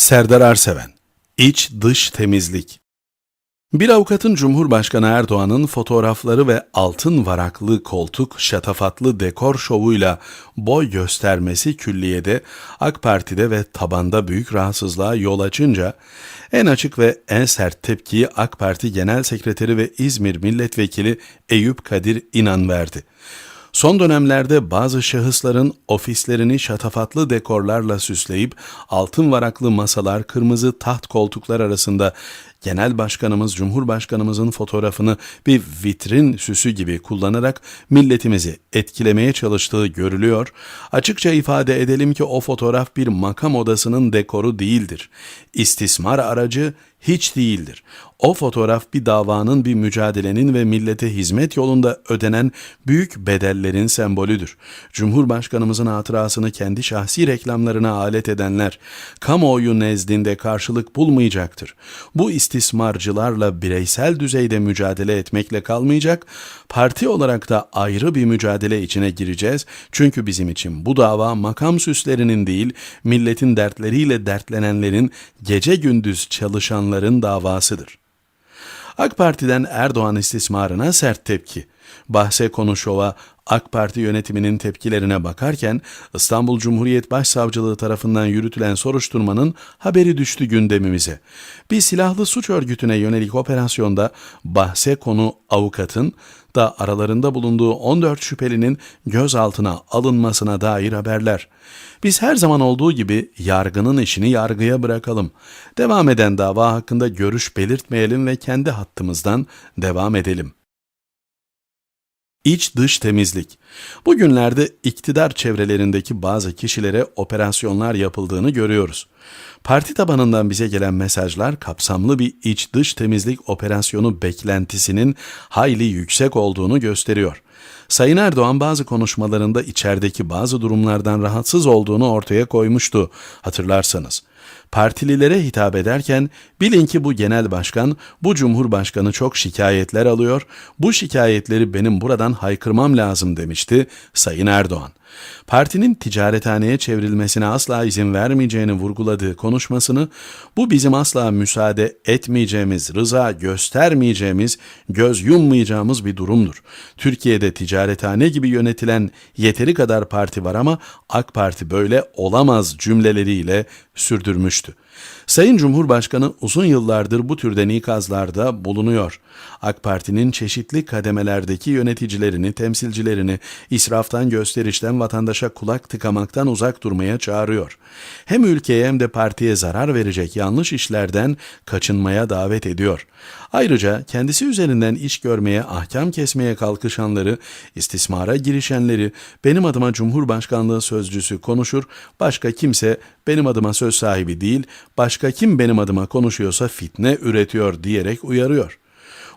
Serdar Arseven İç Dış Temizlik Bir avukatın Cumhurbaşkanı Erdoğan'ın fotoğrafları ve altın varaklı koltuk şatafatlı dekor şovuyla boy göstermesi külliyede AK Parti'de ve tabanda büyük rahatsızlığa yol açınca en açık ve en sert tepkiyi AK Parti Genel Sekreteri ve İzmir Milletvekili Eyüp Kadir İnan verdi. Son dönemlerde bazı şahısların ofislerini şatafatlı dekorlarla süsleyip altın varaklı masalar, kırmızı taht koltuklar arasında Genel Başkanımız Cumhurbaşkanımızın fotoğrafını bir vitrin süsü gibi kullanarak milletimizi etkilemeye çalıştığı görülüyor. Açıkça ifade edelim ki o fotoğraf bir makam odasının dekoru değildir. İstismar aracı hiç değildir. O fotoğraf bir davanın, bir mücadelenin ve millete hizmet yolunda ödenen büyük bedellerin sembolüdür. Cumhurbaşkanımızın hatırasını kendi şahsi reklamlarına alet edenler, kamuoyu nezdinde karşılık bulmayacaktır. Bu istismarcılarla bireysel düzeyde mücadele etmekle kalmayacak, parti olarak da ayrı bir mücadele içine gireceğiz. Çünkü bizim için bu dava makam süslerinin değil, milletin dertleriyle dertlenenlerin, gece gündüz çalışanların davasıdır. AK Parti'den Erdoğan istismarına sert tepki. Bahse konu şova AK Parti yönetiminin tepkilerine bakarken İstanbul Cumhuriyet Başsavcılığı tarafından yürütülen soruşturmanın haberi düştü gündemimize. Bir silahlı suç örgütüne yönelik operasyonda bahse konu avukatın da aralarında bulunduğu 14 şüphelinin gözaltına alınmasına dair haberler. Biz her zaman olduğu gibi yargının işini yargıya bırakalım. Devam eden dava hakkında görüş belirtmeyelim ve kendi hattımızdan devam edelim. İç dış temizlik. Bugünlerde iktidar çevrelerindeki bazı kişilere operasyonlar yapıldığını görüyoruz. Parti tabanından bize gelen mesajlar kapsamlı bir iç dış temizlik operasyonu beklentisinin hayli yüksek olduğunu gösteriyor. Sayın Erdoğan bazı konuşmalarında içerideki bazı durumlardan rahatsız olduğunu ortaya koymuştu hatırlarsanız. Partililere hitap ederken bilin ki bu genel başkan, bu cumhurbaşkanı çok şikayetler alıyor, bu şikayetleri benim buradan haykırmam lazım demişti Sayın Erdoğan. Partinin ticarethaneye çevrilmesine asla izin vermeyeceğini vurguladığı konuşmasını, bu bizim asla müsaade etmeyeceğimiz, rıza göstermeyeceğimiz, göz yummayacağımız bir durumdur. Türkiye'de ticarethane gibi yönetilen yeteri kadar parti var ama AK Parti böyle olamaz cümleleriyle sürdürmüştü. Sayın Cumhurbaşkanı uzun yıllardır bu türden ikazlarda bulunuyor. AK Parti'nin çeşitli kademelerdeki yöneticilerini, temsilcilerini israftan, gösterişten, vatandaşa kulak tıkamaktan uzak durmaya çağırıyor. Hem ülkeye hem de partiye zarar verecek yanlış işlerden kaçınmaya davet ediyor. Ayrıca kendisi üzerinden iş görmeye, ahkam kesmeye kalkışanları, istismara girişenleri benim adıma Cumhurbaşkanlığı sözcüsü konuşur, başka kimse benim adıma söz sahibi değil, başka kim benim adıma konuşuyorsa fitne üretiyor diyerek uyarıyor.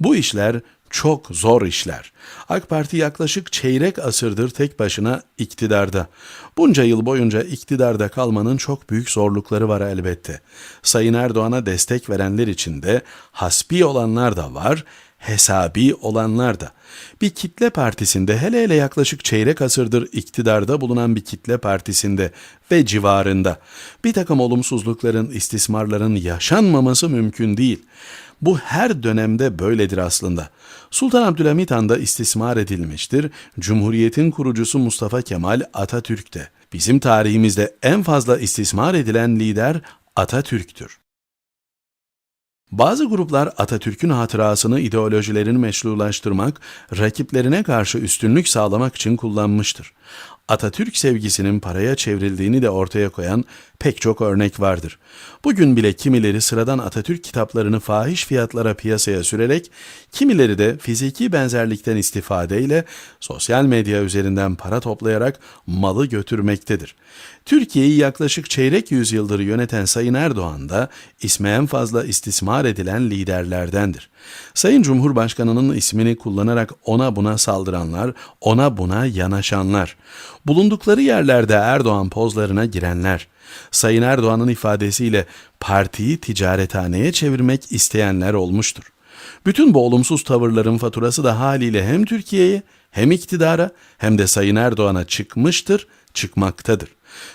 Bu işler çok zor işler. AK Parti yaklaşık çeyrek asırdır tek başına iktidarda. Bunca yıl boyunca iktidarda kalmanın çok büyük zorlukları var elbette. Sayın Erdoğan'a destek verenler içinde hasbi olanlar da var, hesabi olanlar da. Bir kitle partisinde hele hele yaklaşık çeyrek asırdır iktidarda bulunan bir kitle partisinde ve civarında bir takım olumsuzlukların, istismarların yaşanmaması mümkün değil. Bu her dönemde böyledir aslında. Sultan Abdülhamit Han da istismar edilmiştir. Cumhuriyetin kurucusu Mustafa Kemal Atatürk de. Bizim tarihimizde en fazla istismar edilen lider Atatürk'tür. Bazı gruplar Atatürk'ün hatırasını ideolojilerini meşrulaştırmak, rakiplerine karşı üstünlük sağlamak için kullanmıştır. Atatürk sevgisinin paraya çevrildiğini de ortaya koyan pek çok örnek vardır. Bugün bile kimileri sıradan Atatürk kitaplarını fahiş fiyatlara piyasaya sürerek, kimileri de fiziki benzerlikten istifadeyle sosyal medya üzerinden para toplayarak malı götürmektedir. Türkiye'yi yaklaşık çeyrek yüzyıldır yöneten Sayın Erdoğan da isme en fazla istismar edilen liderlerdendir. Sayın Cumhurbaşkanı'nın ismini kullanarak ona buna saldıranlar, ona buna yanaşanlar, bulundukları yerlerde Erdoğan pozlarına girenler, Sayın Erdoğan'ın ifadesiyle partiyi ticarethaneye çevirmek isteyenler olmuştur. Bütün bu olumsuz tavırların faturası da haliyle hem Türkiye'ye hem iktidara hem de Sayın Erdoğan'a çıkmıştır, çıkmaktadır.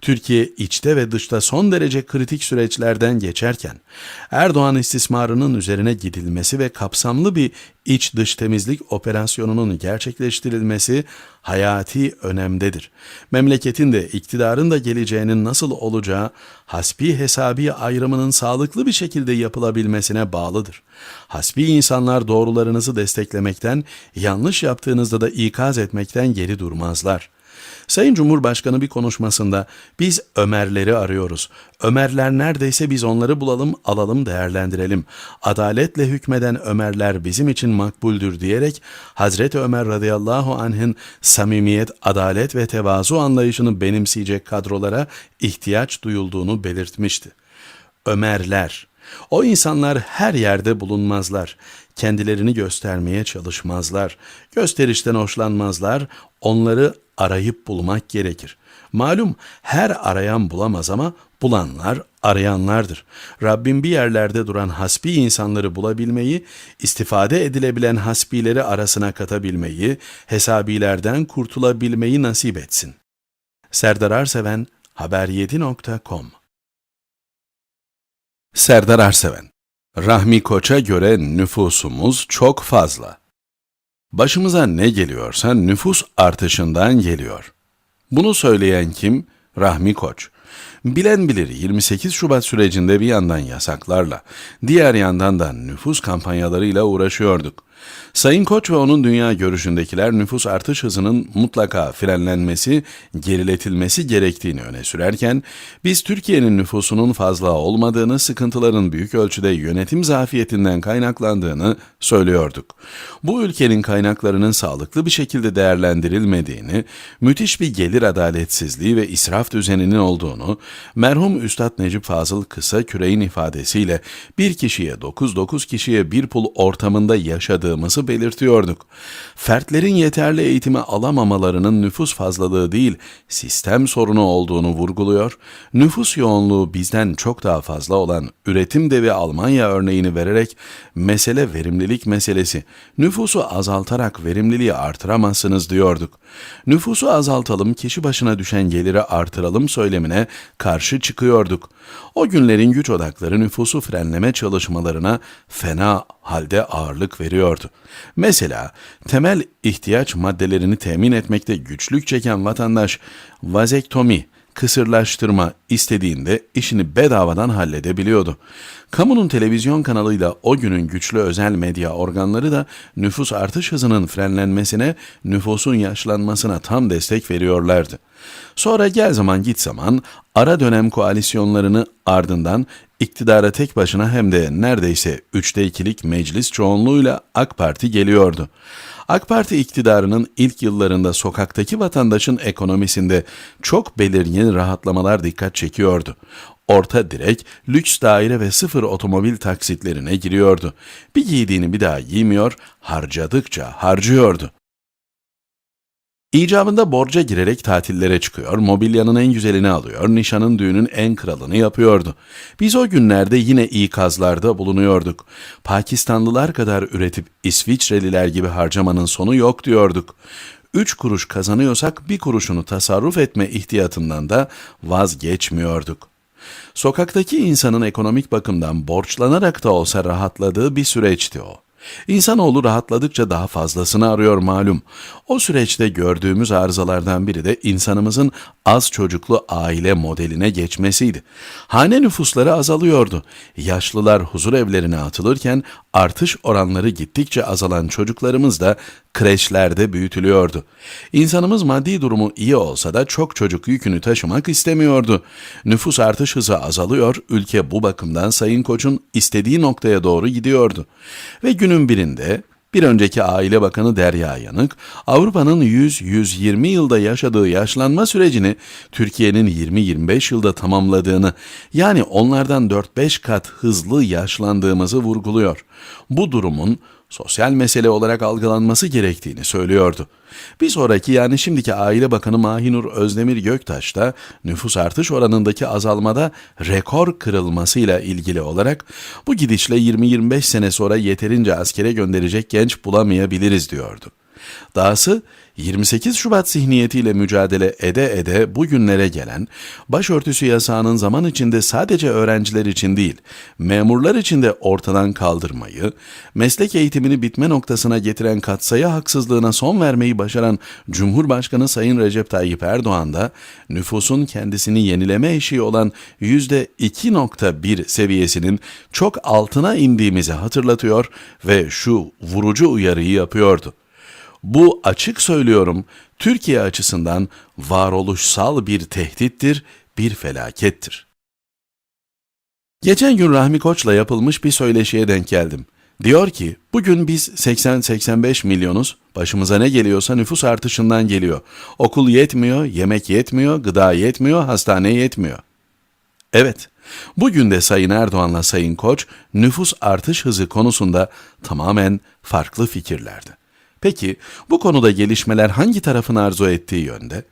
Türkiye içte ve dışta son derece kritik süreçlerden geçerken Erdoğan istismarının üzerine gidilmesi ve kapsamlı bir iç dış temizlik operasyonunun gerçekleştirilmesi hayati önemdedir. Memleketin de iktidarın da geleceğinin nasıl olacağı hasbi hesabi ayrımının sağlıklı bir şekilde yapılabilmesine bağlıdır. Hasbi insanlar doğrularınızı desteklemekten, yanlış yaptığınızda da ikaz etmekten geri durmazlar. Sayın Cumhurbaşkanı bir konuşmasında biz Ömerleri arıyoruz. Ömerler neredeyse biz onları bulalım, alalım, değerlendirelim. Adaletle hükmeden Ömerler bizim için makbuldür diyerek Hazreti Ömer radıyallahu anh'ın samimiyet, adalet ve tevazu anlayışını benimseyecek kadrolara ihtiyaç duyulduğunu belirtmişti. Ömerler o insanlar her yerde bulunmazlar. Kendilerini göstermeye çalışmazlar. Gösterişten hoşlanmazlar. Onları arayıp bulmak gerekir. Malum her arayan bulamaz ama bulanlar arayanlardır. Rabbim bir yerlerde duran hasbi insanları bulabilmeyi, istifade edilebilen hasbileri arasına katabilmeyi, hesabilerden kurtulabilmeyi nasip etsin. Serdar Arseven, haber7.com Serdar Arseven Rahmi Koç'a göre nüfusumuz çok fazla. Başımıza ne geliyorsa nüfus artışından geliyor. Bunu söyleyen kim? Rahmi Koç. Bilen bilir 28 Şubat sürecinde bir yandan yasaklarla, diğer yandan da nüfus kampanyalarıyla uğraşıyorduk. Sayın Koç ve onun dünya görüşündekiler nüfus artış hızının mutlaka frenlenmesi, geriletilmesi gerektiğini öne sürerken, biz Türkiye'nin nüfusunun fazla olmadığını, sıkıntıların büyük ölçüde yönetim zafiyetinden kaynaklandığını söylüyorduk. Bu ülkenin kaynaklarının sağlıklı bir şekilde değerlendirilmediğini, müthiş bir gelir adaletsizliği ve israf düzeninin olduğunu, merhum Üstad Necip Fazıl kısa küreğin ifadesiyle bir kişiye 9-9 kişiye bir pul ortamında yaşadığımızı belirtiyorduk. Fertlerin yeterli eğitimi alamamalarının nüfus fazlalığı değil, sistem sorunu olduğunu vurguluyor, nüfus yoğunluğu bizden çok daha fazla olan üretim devi Almanya örneğini vererek mesele verimlilik meselesi, nüfusu azaltarak verimliliği artıramazsınız diyorduk. Nüfusu azaltalım, kişi başına düşen geliri artıralım söylemine karşı çıkıyorduk. O günlerin güç odakları nüfusu frenleme çalışmalarına fena halde ağırlık veriyordu. Mesela temel ihtiyaç maddelerini temin etmekte güçlük çeken vatandaş vazektomi, kısırlaştırma istediğinde işini bedavadan halledebiliyordu. Kamunun televizyon kanalıyla o günün güçlü özel medya organları da nüfus artış hızının frenlenmesine, nüfusun yaşlanmasına tam destek veriyorlardı. Sonra gel zaman git zaman ara dönem koalisyonlarını ardından iktidara tek başına hem de neredeyse üçte ikilik meclis çoğunluğuyla AK Parti geliyordu. AK Parti iktidarının ilk yıllarında sokaktaki vatandaşın ekonomisinde çok belirgin rahatlamalar dikkat çekiyordu. Orta direk, lüks daire ve sıfır otomobil taksitlerine giriyordu. Bir giydiğini bir daha giymiyor, harcadıkça harcıyordu. İcabında borca girerek tatillere çıkıyor, mobilyanın en güzelini alıyor, nişanın düğünün en kralını yapıyordu. Biz o günlerde yine ikazlarda bulunuyorduk. Pakistanlılar kadar üretip İsviçreliler gibi harcamanın sonu yok diyorduk. Üç kuruş kazanıyorsak bir kuruşunu tasarruf etme ihtiyatından da vazgeçmiyorduk. Sokaktaki insanın ekonomik bakımdan borçlanarak da olsa rahatladığı bir süreçti o. İnsanoğlu rahatladıkça daha fazlasını arıyor malum. O süreçte gördüğümüz arızalardan biri de insanımızın az çocuklu aile modeline geçmesiydi. Hane nüfusları azalıyordu. Yaşlılar huzur evlerine atılırken artış oranları gittikçe azalan çocuklarımız da kreşlerde büyütülüyordu. İnsanımız maddi durumu iyi olsa da çok çocuk yükünü taşımak istemiyordu. Nüfus artış hızı azalıyor, ülke bu bakımdan Sayın Koç'un istediği noktaya doğru gidiyordu. Ve günün birinde bir önceki Aile Bakanı Derya Yanık, Avrupa'nın 100-120 yılda yaşadığı yaşlanma sürecini Türkiye'nin 20-25 yılda tamamladığını, yani onlardan 4-5 kat hızlı yaşlandığımızı vurguluyor. Bu durumun sosyal mesele olarak algılanması gerektiğini söylüyordu. Bir sonraki yani şimdiki Aile Bakanı Mahinur Özdemir Göktaş da nüfus artış oranındaki azalmada rekor kırılmasıyla ilgili olarak bu gidişle 20-25 sene sonra yeterince askere gönderecek genç bulamayabiliriz diyordu. Dahası 28 Şubat zihniyetiyle mücadele ede ede bugünlere gelen, başörtüsü yasağının zaman içinde sadece öğrenciler için değil, memurlar için de ortadan kaldırmayı, meslek eğitimini bitme noktasına getiren katsayı haksızlığına son vermeyi başaran Cumhurbaşkanı Sayın Recep Tayyip Erdoğan da nüfusun kendisini yenileme eşiği olan %2.1 seviyesinin çok altına indiğimizi hatırlatıyor ve şu vurucu uyarıyı yapıyordu. Bu açık söylüyorum Türkiye açısından varoluşsal bir tehdittir, bir felakettir. Geçen gün Rahmi Koç'la yapılmış bir söyleşiye denk geldim. Diyor ki, bugün biz 80-85 milyonuz, başımıza ne geliyorsa nüfus artışından geliyor. Okul yetmiyor, yemek yetmiyor, gıda yetmiyor, hastane yetmiyor. Evet, bugün de Sayın Erdoğan'la Sayın Koç nüfus artış hızı konusunda tamamen farklı fikirlerdi. Peki bu konuda gelişmeler hangi tarafın arzu ettiği yönde?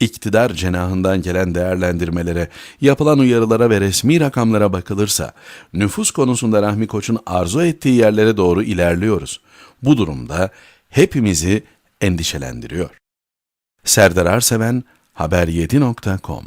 İktidar cenahından gelen değerlendirmelere, yapılan uyarılara ve resmi rakamlara bakılırsa nüfus konusunda Rahmi Koç'un arzu ettiği yerlere doğru ilerliyoruz. Bu durumda hepimizi endişelendiriyor. Serdar Arseven, haber7.com